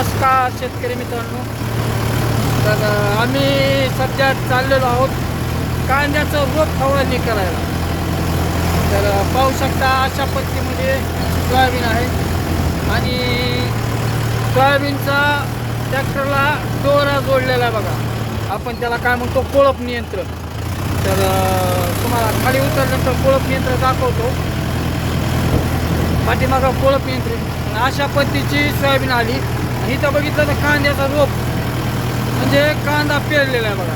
नमस्कार शेतकरी मित्रांनो. तर आम्ही सध्या चाललेलो आहोत कांद्याचं रोप फवारणी करायला. तर पाहू शकता अशा पद्धतीमध्ये सोयाबीन आहे. आणि सोयाबीनचा ट्रॅक्टरला डोरा जोडलेला आहे बघा. आपण त्याला काय म्हणतो कोळप नियंत्रण. तर तुम्हाला खाली उतरल्यानंतर कोळप नियंत्रण दाखवतो. पाठीमागं कोळप नियंत्रण. अशा पद्धतीची सोयाबीन आली. इथं बघितलं तर कांद्याचा रोप म्हणजे कांदा पेरलेला आहे बघा.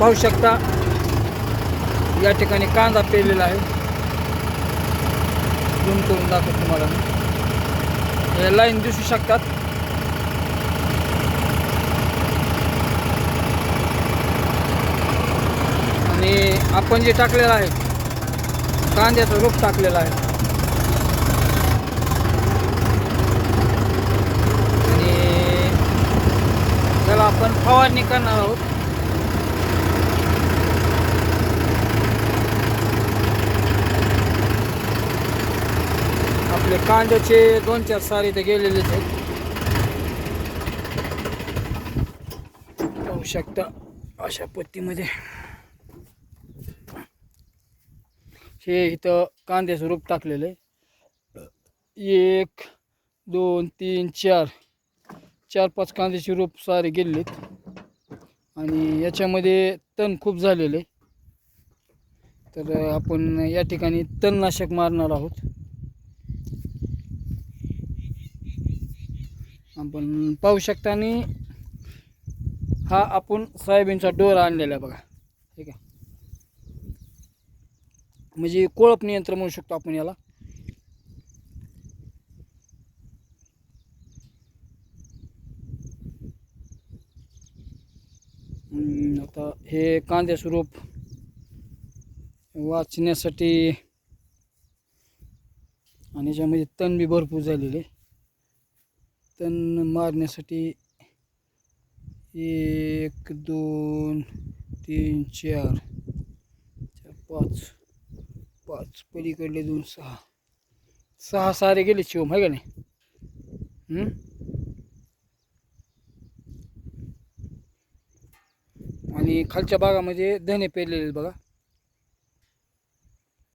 पाहू शकता या ठिकाणी कांदा पेरलेला आहे. झूम करून दाखवतो तुम्हाला हे लाईन दिसू शकतात. आणि आपण जे टाकलेलं आहे कांद्याचं रोप टाकलेलं आहे आणि त्याला आपण फवारणी करणार आहोत. आपले कांद्याचे दोन चार सारे ते गेलेलेच आहेत. पाहू शकता अशा पत्तीमध्ये हे इथं कांद्याचं रूप टाकलेलं आहे. एक दोन तीन चार. चार पाच कांद्याचे रोप सारे गेलेत. आणि याच्यामध्ये तण खूप झालेले तर आपण या ठिकाणी तणनाशक मारणार आहोत. आपण पाहू शकता आणि हा आपण सोयाबीनचा डोर आणलेला आहे बघा. ठीक आहे. म्हणजे कोळप नियंत्रण म्हणू शकतो आपण याला. आता हे कांद्याचं रोप वाचण्यासाठी आणि याच्यामध्ये तण बी भरपूर झालेले तण मारण्यासाठी एक दोन तीन चार चार पाच पाच पलीकडले दोन सहा. सहा सारे गेले शिवम आहे का नाही? आणि खालच्या भागामध्ये धने पेरलेले बघा.